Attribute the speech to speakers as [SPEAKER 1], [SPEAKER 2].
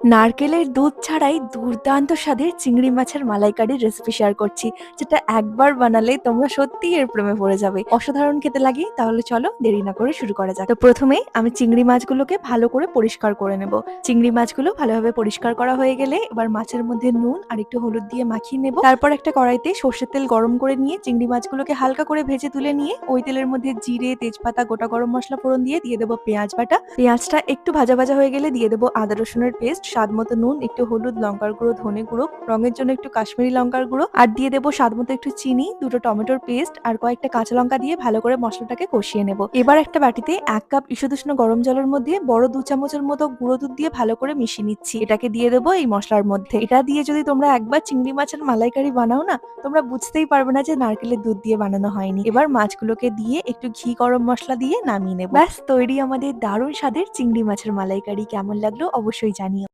[SPEAKER 1] নারকেলের দুধ ছাড়াই দুর্দান্ত স্বাদের চিংড়ি মাছের মালাইকারির রেসিপি শেয়ার করছি, যেটা একবার বানালে তোমরা সত্যি এর প্রেমে পড়ে যাবে। অসাধারণ খেতে লাগে, তাহলে চলো দেরি না করে শুরু করা যাক। তো প্রথমে আমি চিংড়ি মাছগুলোকে ভালো করে পরিষ্কার করে নেব। চিংড়ি মাছগুলো ভালোভাবে পরিষ্কার করা হয়ে গেলে এবার মাছের মধ্যে নুন আর একটু হলুদ দিয়ে মাখিয়ে নেব। তারপর একটা কড়াইতে সর্ষের তেল গরম করে নিয়ে চিংড়ি মাছগুলোকে হালকা করে ভেজে তুলে নিয়ে ওই তেলের মধ্যে জিরে, তেজপাতা, গোটা গরম মশলা ফোড়ন দিয়ে দিয়ে দেবো পেঁয়াজ বাটা। পেঁয়াজটা একটু ভাজা ভাজা হয়ে গেলে দিয়ে দেবো আদা রসুনের পেস্ট স্বাদ মতো নুন, একটু হলুদ লঙ্কার গুঁড়ো, ধনে গুঁড়ো, রঙের জন্য একটু কাশ্মীরি লঙ্কার গুঁড়ো, আর দিয়ে দেবো স্বাদ মতো একটু চিনি, দুটো টমেটোর পেস্ট, আর কয়েকটা কাঁচা লঙ্কা দিয়ে ভালো করে মশলাটাকে কষিয়ে নেব। এবার একটা বাটিতে এক কাপ ইসুদুষ্ণ গরম জলের মধ্যে বড় দু চামচের মতো গুঁড়ো দুধ দিয়ে ভালো করে মিশিয়ে নিচ্ছি। এটাকে দিয়ে দেবো এই মশলার মধ্যে। এটা দিয়ে যদি তোমরা একবার চিংড়ি মাছের মালাইকারি বানাও না, তোমরা বুঝতেই পারবে না যে নারকেলের দুধ দিয়ে বানানো হয়নি। এবার মাছগুলোকে দিয়ে একটু ঘি গরম মশলা দিয়ে নামিয়ে নেব। ব্যাস, তৈরি আমাদের দারুণ স্বাদের চিংড়ি মাছের মালাইকারি। কেমন লাগল অবশ্যই জানিও।